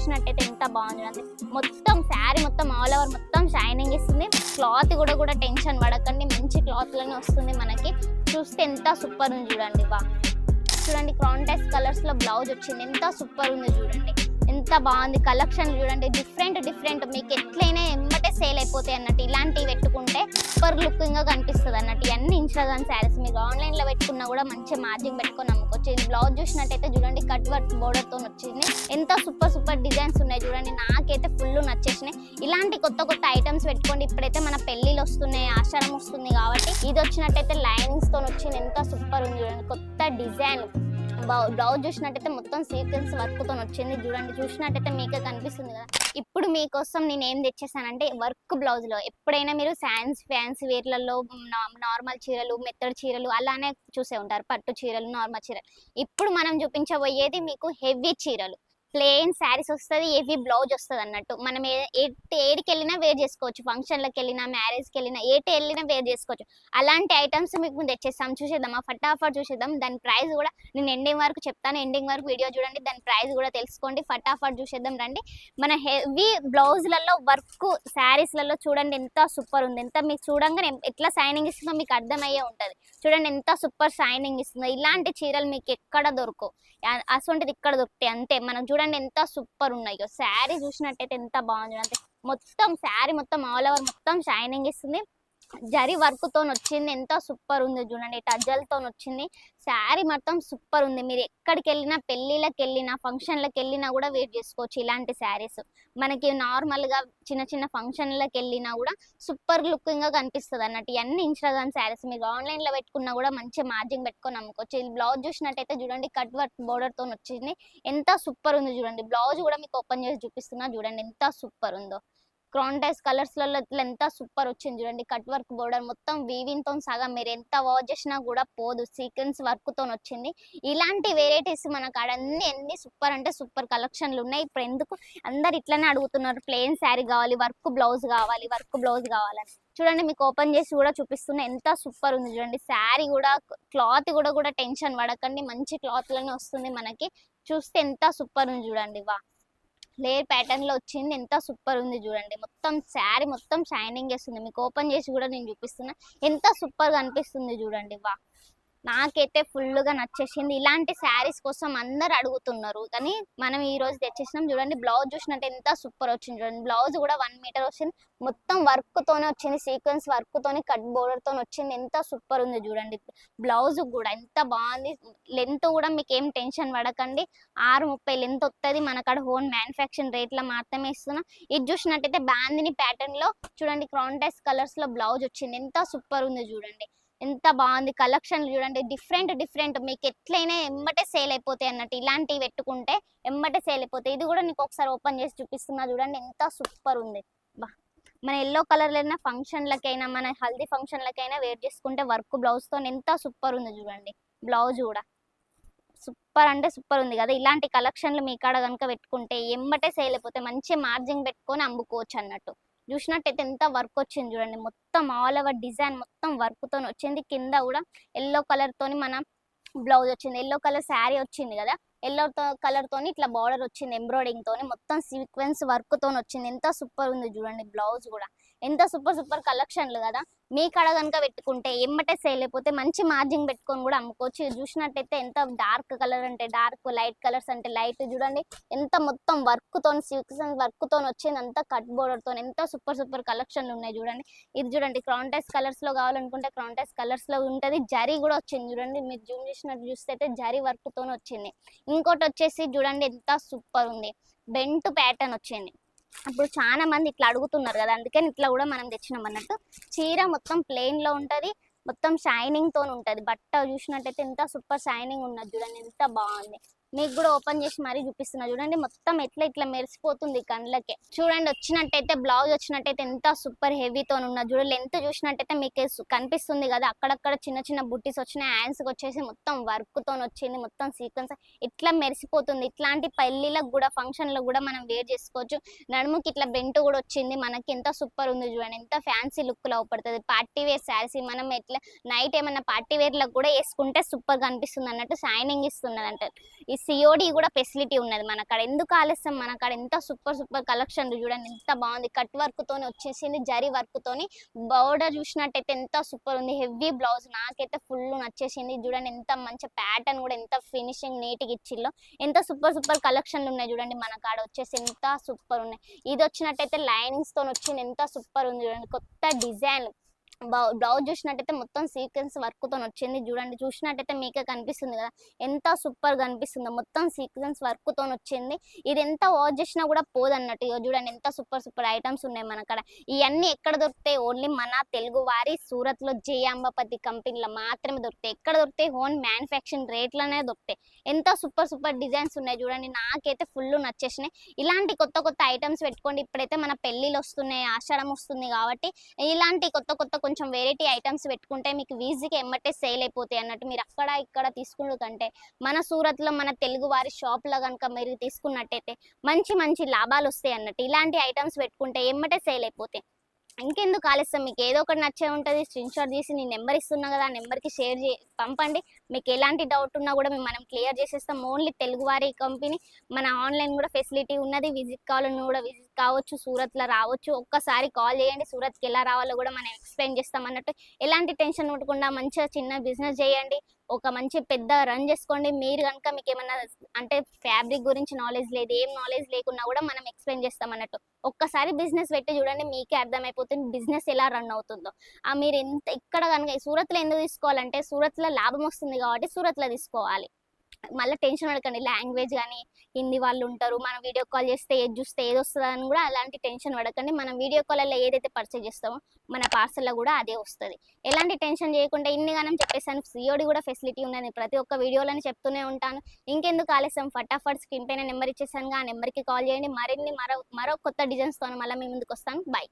చూసినట్టయితే ఎంత బాగుంది. మొత్తం శారీ మొత్తం ఆల్ ఓవర్ మొత్తం షైనింగ్ ఇస్తుంది. క్లాత్ కూడా కూడా టెన్షన్ పడకండి. మంచి క్లాత్లోనే వస్తుంది మనకి. చూస్తే ఎంత సూపర్ ఉంది చూడండి. బా చూడండి కాంటాక్ట్ కలర్స్లో బ్లౌజ్ వచ్చింది. ఎంత సూపర్ ఉంది చూడండి. ఎంత బాగుంది కలెక్షన్ చూడండి. డిఫరెంట్ డిఫరెంట్ మీకు ఎట్లయినా ఎమ్మటే సేల్ అయిపోతాయి అన్నట్టు. ఇలాంటివి పెట్టుకుంటే సూపర్ లుకింగ్గా కనిపిస్తుంది అన్నట్టు. ఇవన్నీ ఇన్స్టాగ్రామ్ శారీస్ మీరు ఆన్లైన్లో పెట్టుకున్నా కూడా మంచి మార్జింగ్ పెట్టుకొని అమ్ముకోవచ్చు ఇది బ్లౌజ్ చూసినట్టయితే చూడండి కట్ వర్క్ బోర్డర్తో వచ్చింది. ఎంత సూపర్ సూపర్ డిజైన్స్ ఉన్నాయి చూడండి. నాకైతే ఫుల్ నచ్చేసినాయి. ఇలాంటి కొత్త కొత్త ఐటమ్స్ పెట్టుకోండి. ఇప్పుడైతే మన పెళ్ళిళ్ళు వస్తున్నాయి ఆషాఢం వస్తుంది కాబట్టి ఇది వచ్చినట్టయితే లైనింగ్స్తో వచ్చింది. ఎంత సూపర్ ఉంది చూడండి. కొత్త డిజైన్ బ్లౌజ్ చూసినట్టయితే మొత్తం సీక్వెన్స్ వర్క్తో వచ్చింది. చూడండి చూసినట్టయితే మీకే కనిపిస్తుంది కదా. ఇప్పుడు మీకోసం నేను ఏం తెచ్చేసానంటే వర్క్ బ్లౌజ్లో ఎప్పుడైనా మీరు శాన్స్ ఫ్యాన్స్ వేర్లలో నార్మల్ చీరలు మెత్తడి చీరలు అలానే చూసే ఉంటారు. పట్టు చీరలు నార్మల్ చీరలు. ఇప్పుడు మనం చూపించబోయేది మీకు హెవీ చీరలు. ప్లెయిన్ శారీస్ వస్తుంది హెవీ బ్లౌజ్ వస్తుంది అన్నట్టు. మనం ఏ- ఏడికి వెళ్ళినా వేర్ చేసుకోవచ్చు. ఫంక్షన్లకు వెళ్ళినా మ్యారేజ్కి వెళ్ళినా ఏటి వెళ్ళినా వేర్ చేసుకోవచ్చు. అలాంటి ఐటమ్స్ మీకు తెచ్చేస్తాం. చూసేద్దామా? ఫటాఫట్ చూసేద్దాం. దాని ప్రైస్ కూడా నేను ఎండింగ్ వరకు చెప్తాను. ఎండింగ్ వరకు వీడియో చూడండి. దాని ప్రైస్ కూడా తెలుసుకోండి. ఫటాఫట్ చూసేద్దాం రండి. మన హెవీ బ్లౌజ్లలో వర్క్ శారీస్లలో చూడండి ఎంత సూపర్ ఉంది. ఎంత మీకు చూడంగానే ఎట్లా సైనింగ్ ఇస్తుందో మీకు అర్థమయ్యే ఉంటుంది. చూడండి ఎంత సూపర్ సైనింగ్ ఇస్తుందో. ఇలాంటి చీరలు మీకు ఎక్కడ దొరకవు అసలు ఇక్కడ దొరుకుతాయి అంతే. మనం చూడండి ఎంత సూపర్ ఉన్నాయో. శారీ చూసినట్టయితే ఎంత బాగుంది. అంటే మొత్తం శారీ మొత్తం ఆల్ ఓవర్ మొత్తం షైనింగ్ ఇస్తుంది. జరి వర్క్తో వచ్చింది ఎంత సూపర్ ఉంది చూడండి టజల్తో వచ్చింది శారీ మొత్తం సూపర్ ఉంది మీరు ఎక్కడికి వెళ్ళినా పెళ్ళిళ్ళకి వెళ్ళినా ఫంక్షన్లకు వెళ్ళినా కూడా వేర్ చేసుకోవచ్చు ఇలాంటి శారీస్. మనకి నార్మల్గా చిన్న చిన్న ఫంక్షన్లకు వెళ్ళినా కూడా సూపర్ లుకింగ్గా కనిపిస్తుంది అన్నట్టు ఇవన్నీ ఇన్స్టాగ్రామ్ శారీస్ మీరు ఆన్లైన్లో పెట్టుకున్నా కూడా మంచి మార్జింగ్ పెట్టుకొని అమ్ముకోవచ్చు. ఇది బ్లౌజ్ చూసినట్టయితే చూడండి కట్ వర్క్ బోర్డర్తో వచ్చింది ఎంత సూపర్ ఉంది చూడండి. బ్లౌజ్ కూడా మీకు ఓపెన్ చేసి చూపిస్తున్నా చూడండి ఎంత సూపర్ ఉందో క్రాంటైస్ కలర్స్లలో ఇట్లా ఎంత సూపర్ వచ్చింది చూడండి. కట్ వర్క్ బోర్డర్ మొత్తం వీవింగ్తో సగం. మీరు ఎంత వాచ్ చేసినా కూడా పోదు. సీక్వెన్స్ వర్క్తో వచ్చింది. ఇలాంటి వెరైటీస్ మనకు కాడ అన్ని ఎన్ని సూపర్ అంటే సూపర్ కలెక్షన్లు ఉన్నాయి. ఇప్పుడు ఎందుకు? అందరు ఇట్లనే అడుగుతున్నారు. ప్లెయిన్ శారీ కావాలి వర్క్ బ్లౌజ్ కావాలి వర్క్ బ్లౌజ్ కావాలని. చూడండి మీకు ఓపెన్ చేసి కూడా చూపిస్తున్నా. ఎంత సూపర్ ఉంది చూడండి. శారీ కూడా క్లాత్ కూడా కూడా టెన్షన్ పడకండి. మంచి క్లాత్లోనే వస్తుంది మనకి. చూస్తే ఎంత సూపర్ ఉంది చూడండి. వా. లేయర్ ప్యాటర్న్లో వచ్చింది. ఎంత సూపర్ ఉంది చూడండి. మొత్తం శారీ మొత్తం షైనింగ్ చేస్తుంది. మీకు ఓపెన్ చేసి కూడా నేను చూపిస్తున్నా. ఎంత సూపర్గా అనిపిస్తుంది చూడండి. వా నాకైతే ఫుల్గా నచ్చేసింది. ఇలాంటి శారీస్ కోసం అందరు అడుగుతున్నారు. కానీ మనం ఈ రోజు తెచ్చేసినాం చూడండి బ్లౌజ్ చూసినట్టు ఎంత సూపర్ వచ్చింది చూడండి. బ్లౌజ్ కూడా వన్ మీటర్ వచ్చింది. మొత్తం వర్క్ తోనే వచ్చింది సీక్వెన్స్ వర్క్తోనే కట్ బోర్డర్తో వచ్చింది. ఎంత సూపర్ ఉంది చూడండి. బ్లౌజ్ కూడా ఎంత బాగుంది. లెంత్ కూడా మీకు ఏం టెన్షన్ పడకండి. ఆరు ముప్పై లెంత్ వస్తుంది మన కాడ హోన్ మ్యానుఫ్యాక్చరింగ్ రేట్లో మాత్రమే ఇస్తున్నాం. ఇది చూసినట్టయితే బాందిని ప్యాటర్న్లో చూడండి క్రాంటైస్ కలర్స్లో బ్లౌజ్ వచ్చింది. ఎంత సూపర్ ఉంది చూడండి. ఎంత బాగుంది కలెక్షన్ చూడండి. డిఫరెంట్ డిఫరెంట్ మీకు ఎట్లయినా ఎమ్మటే సేల్ అయిపోతాయి అన్నట్టు. ఇలాంటివి పెట్టుకుంటే ఎమ్మటే సేల్ అయిపోతాయి. ఇది కూడా నీకు ఒకసారి ఓపెన్ చేసి చూపిస్తున్నా చూడండి. ఎంత సూపర్ ఉంది. బా. మన ఎల్లో కలర్ అయినా ఫంక్షన్లకైనా మన హల్దీ ఫంక్షన్లకైనా వేర్ చేసుకుంటే వర్క్ బ్లౌజ్తో ఎంత సూపర్ ఉంది చూడండి. బ్లౌజ్ కూడా. సూపర్ అంటే సూపర్ ఉంది కదా. ఇలాంటి కలెక్షన్లు మీ కాడ కనుక పెట్టుకుంటే ఎమ్మటే సేల్ అయిపోతే మంచి మార్జిన్ పెట్టుకొని అమ్ముకోవచ్చు అన్నట్టు. చూసినట్టయితే ఎంత వర్క్ వచ్చింది చూడండి. మొత్తం ఆల్ ఓవర్ డిజైన్ మొత్తం వర్క్ తోని వచ్చింది. కింద కూడా ఎల్లో కలర్ తోని మన బ్లౌజ్ వచ్చింది. ఎల్లో కలర్ శారీ వచ్చింది కదా. ఎల్లో కలర్ తోని ఇట్లా బార్డర్ వచ్చింది. ఎంబ్రాయిడింగ్ మొత్తం సీక్వెన్స్ వర్క్ తోని వచ్చింది. ఎంత సూపర్ ఉంది చూడండి బ్లౌజ్ కూడా. ఎంత సూపర్ సూపర్ కలెక్షన్లు కదా. మీ కడ కనుక పెట్టుకుంటే ఎమ్మటే సేల్ అయిపోతే మంచి మార్జింగ్ పెట్టుకొని కూడా అమ్ముకోవచ్చు. చూసినట్టయితే ఎంత డార్క్ కలర్ అంటే డార్క్ లైట్ కలర్స్ అంటే లైట్ చూడండి. ఎంత మొత్తం వర్క్ తోని వర్క్తో వర్క్ వచ్చింది అంతా కట్ బోర్డర్ ఎంత సూపర్ సూపర్ కలెక్షన్లు ఉన్నాయి చూడండి. ఇది చూడండి క్రాంటైస్ కలర్స్లో కావాలనుకుంటే క్రాంటైస్ కలర్స్లో ఉంటది. జరీ కూడా వచ్చింది చూడండి. మీరు జూమ్ చేసినట్టు చూస్తే అయితే జరీ వర్క్ వచ్చింది. ఇంకోటి వచ్చేసి చూడండి ఎంత సూపర్ ఉంది. బెంట్ ప్యాటర్న్ వచ్చింది. ఇప్పుడు చాలా మంది ఇట్లా అడుగుతున్నారు కదా అందుకని ఇట్లా కూడా మనం తెచ్చినాం అన్నట్టు. చీర మొత్తం ప్లెయిన్లో లో ఉంటది మొత్తం షైనింగ్ ఉంటుంది ఉంటది. బట్ట చూసినట్టయితే ఎంత సూపర్ షైనింగ్ ఉన్నది చూడండి ఎంత బాగుంది. మీకు కూడా ఓపెన్ చేసి మరీ చూపిస్తున్నా. చూడండి మొత్తం ఎట్లా ఇట్లా మెరిసిపోతుంది కళ్ళకే. చూడండి వచ్చినట్టయితే బ్లౌజ్ వచ్చినట్టయితే ఎంత సూపర్ హెవీతో ఉన్నది చూడండి లెంత్ చూసినట్టయితే మీకు కనిపిస్తుంది కదా అక్కడక్కడ చిన్న చిన్న బుట్టీస్ వచ్చినాయి. హ్యాండ్స్ వచ్చేసి మొత్తం వర్క్తో వచ్చింది. మొత్తం సీక్వెన్స్ ఇట్లా మెరిసిపోతుంది. ఇట్లాంటి పెళ్ళిళ్ళకు కూడా ఫంక్షన్లో కూడా మనం వేర్ చేసుకోవచ్చు. నడుముకి ఇట్లా బెంట్ కూడా వచ్చింది. మనకి ఎంత సూపర్ ఉంది చూడండి. ఎంత ఫ్యాన్సీ లుక్లో పడుతుంది పార్టీ వేర్ శారీస్ మనం ఎట్లా నైట్ ఏమన్నా పార్టీ వేర్లకు కూడా వేసుకుంటే సూపర్ కనిపిస్తుంది అనిపిస్తుంది అన్నట్టు షైనింగ్ ఇస్తున్నది అంటారు ఈ సిఓడి కూడా ఫెసిలిటీ ఉన్నది మన కాడ ఎందుకు ఆలస్యం? మన కాడ ఎంత సూపర్ సూపర్ కలెక్షన్ చూడండి ఎంత బాగుంది. కట్ వర్క్ వచ్చేసింది జరి వర్క్ తోని. బోర్డర్ చూసినట్టయితే ఎంత సూపర్ ఉంది. హెవీ బ్లౌజ్ నాకైతే ఫుల్ నచ్చేసింది. చూడండి ఎంత మంచి ప్యాటర్న్ కూడా ఎంత ఫినిషింగ్ నీట్గా ఇచ్చిల్లో. ఎంత సూపర్ సూపర్ కలెక్షన్లు ఉన్నాయి చూడండి మన కాడ వచ్చేసి ఎంత సూపర్ ఉన్నాయి. ఇది వచ్చినట్టయితే లైనింగ్స్తో వచ్చింది ఎంత సూపర్ ఉంది చూడండి. కొత్త డిజైన్ బ్లౌజ్ చూసినట్టయితే మొత్తం సీక్వెన్స్ వర్క్తో వచ్చింది. చూడండి చూసినట్టయితే మీకే కనిపిస్తుంది కదా. ఎంత సూపర్ కనిపిస్తుందో. మొత్తం సీక్వెన్స్ వర్క్తో వచ్చింది. ఇది ఎంత వాచ్ చేసినా కూడా పోదన్నట్టు. ఇక చూడండి ఎంత సూపర్ సూపర్ ఐటమ్స్ ఉన్నాయి మన కాడ. ఇవన్నీ ఎక్కడ దొరుకుతాయి? ఓన్లీ మన తెలుగు వారి సూరత్లో జయాంబాపతి కంపెనీలో మాత్రమే దొరుకుతాయి. ఎక్కడ దొరుకుతాయి? ఓన్ మ్యానుఫ్యాక్చరింగ్ రేట్లనే దొరుకుతాయి. ఎంత సూపర్ సూపర్ డిజైన్స్ ఉన్నాయి చూడండి. నాకైతే ఫుల్ నచ్చేసినాయి. ఇలాంటి కొత్త కొత్త ఐటమ్స్ పెట్టుకోండి. ఇప్పుడైతే మన పెళ్ళిళ్ళు వస్తున్నాయి ఆషాఢం వస్తుంది కాబట్టి ఇలాంటి కొత్త కొత్త కొంచెం వెరైటీ ఐటమ్స్ పెట్టుకుంటే మీకు ఈజీగా ఎమ్మటే సేల్ అయిపోతాయి అన్నట్టు మీరు అక్కడ ఇక్కడ తీసుకున్న కంటే మన సూరత్లో మన తెలుగు వారి షాప్లో కనుక మీరు తీసుకున్నట్టయితే మంచి మంచి లాభాలు వస్తాయి అన్నట్టు. ఇలాంటి ఐటమ్స్ పెట్టుకుంటే ఎమ్మటే సేల్ అయిపోతాయి. ఇంకెందుకు ఆలస్యం? మీకు ఏదో ఒకటి నచ్చే ఉంటుంది స్క్రీన్ షాట్ తీసి నేను నెంబర్ ఇస్తున్నా కదా ఆ నెంబర్కి షేర్ చే పంపండి. మీకు ఎలాంటి డౌట్ ఉన్నా కూడా మేము మనం క్లియర్ చేసేస్తాం. ఓన్లీ తెలుగువారి కంపెనీ మన ఆన్లైన్ కూడా ఫెసిలిటీ ఉన్నది. విజిట్ కావాలని కూడా విజిట్ కావచ్చు సూరత్లో రావచ్చు. ఒక్కసారి కాల్ చేయండి. సూరత్కి ఎలా రావాలో కూడా మనం ఎక్స్ప్లెయిన్ చేస్తాం అన్నట్టు. ఎలాంటి టెన్షన్ ఉండకుండా మంచిగా చిన్న బిజినెస్ చేయండి. ఒక మంచి పెద్ద రన్ చేసుకోండి. మీరు కనుక మీకు ఏమన్నా అంటే ఫ్యాబ్రిక్ గురించి నాలెడ్జ్ లేదు ఏం నాలెడ్జ్ లేకున్నా కూడా మనం ఎక్స్ప్లెయిన్ చేస్తాం అన్నట్టు. ఒక్కసారి బిజినెస్ పెట్టి చూడండి మీకే అర్థమైపోతుంది బిజినెస్ ఎలా రన్ అవుతుందో. ఆ మీరు ఎంత ఇక్కడ కనుక సూరత్లో ఎందుకు తీసుకోవాలంటే సూరత్లో లాభం వస్తుంది కాబట్టి సూరత్లో తీసుకోవాలి. మళ్ళీ టెన్షన్ పడకండి. లాంగ్వేజ్ కానీ హిందీ వాళ్ళు ఉంటారు. మనం వీడియో కాల్ చేస్తే ఏది చూస్తే ఏది వస్తుంది అని కూడా అలాంటి టెన్షన్ పడకండి. మనం వీడియో కాల్లో ఏదైతే పర్చేజ్ చేస్తామో మన పార్సల్లో కూడా అదే వస్తుంది. ఎలాంటి టెన్షన్ చేయకుండా ఇన్ని గానం చెప్పేసాను సిఓడి కూడా ఫెసిలిటీ ఉందని ప్రతి ఒక్క వీడియోలోనే చెప్తూనే ఉంటాను. ఇంకెందుకు ఆలస్యం? ఫటాఫట్ స్క్రీన్ పైన నెంబర్ ఇచ్చేసాను ఆ నెంబర్కి కాల్ చేయండి. మరిన్ని మరో మరో కొత్త డిజైన్స్తో మళ్ళీ మీ ముందుకు వస్తాను. బాయ్